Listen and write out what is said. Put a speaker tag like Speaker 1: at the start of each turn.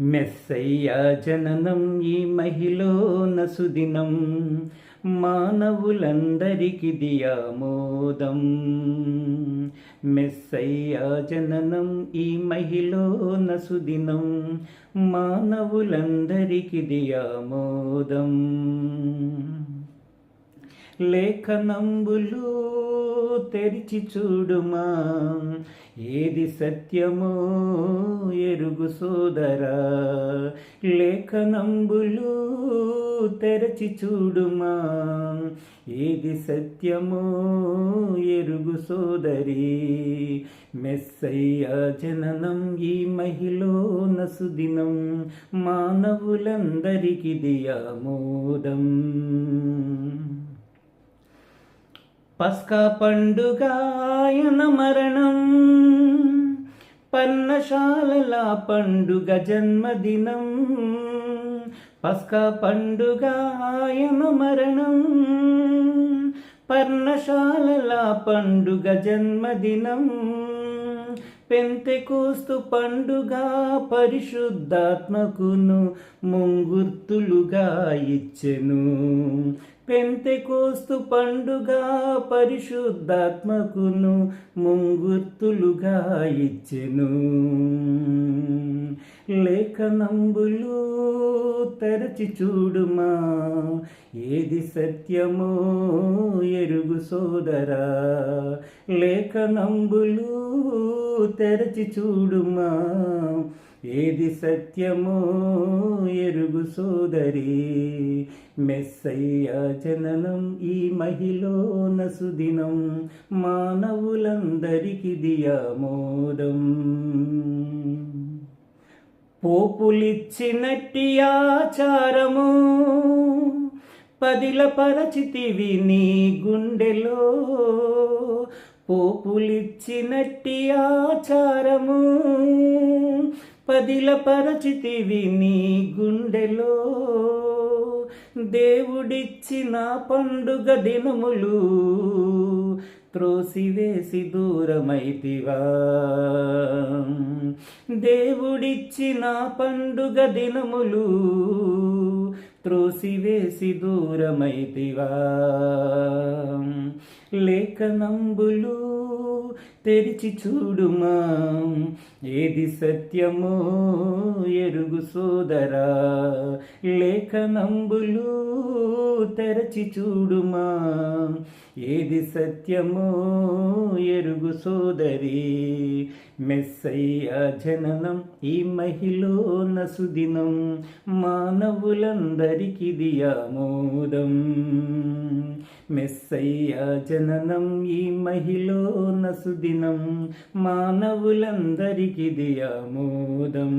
Speaker 1: మెస్సయ్య జననం ఈ మహిళన నసుదినం మానవులందరికి దియామోదం. మెస్సయ్య జననం ఈ మహిళన నసుదినం మానవులందరికి దియామోదం. లేఖనంబులు తెరిచి చూడుమా. ఏది సత్యమో ఎరుగు సోదరా. లేఖనంబులు తెరచి చూడుమా. ఏది సత్యమో ఎరుగు సోదరి. మెస్సయ్య జననం ఈ మహిళన సుదినం మానవులందరికి దియామోదం పస్కా పండుగ ఆయన మరణం. పన్నశాలల పండుగ జన్మదినం. పస్కా పండుగ ఆయన మరణం. పర్ణశాలల పండుగ జన్మదినం. పెంతెకోస్తు పండుగ పరిశుద్ధాత్మకును ముంగుర్తులుగా ఇచ్చెను. పెంతెకోస్తు పండుగ పరిశుద్ధాత్మకును ముంగుర్తులుగా ఇచ్చెను. లేఖనంబులు తెరచి చూడుమా ఏది సత్యమో ఎరుగు సోదరా. లేఖనంబులు తెరచి చూడుమా ఏది సత్యమో ఎరుగు సోదరి మెస్సయ్య జననం ఈ మహిళన సుదినం మానవులందరికి దియామోదం. పోపులిచ్చినట్టి ఆచారము పదిల పరచితివి నీ గుండెలో పోపులిచ్చినట్టి ఆచారము పదిల పరచితివి నీ గుండెలో. దేవుడిచ్చిన పండుగ దినములు త్రోసివేసి దూరమైతివా. దేవుడిచ్చిన పండుగ దినములు త్రోసివేసి దూరమైతివా. లేఖనంబులు తెరిచి చూడుమా. ఏది సత్యమో ఎరుగు సోదరా. లేఖనంబులు తెరచి చూడుమా. ఏది సత్యమో ఎరుగు సోదరి. మెస్సయ్య జననం ఈ మహిళన నసుదినం. మానవులందరికిది ఆమోదం మెస్సయ్య జననం ఈ మహిళన నసుదినం. మానవులందరికిది ఆమోదం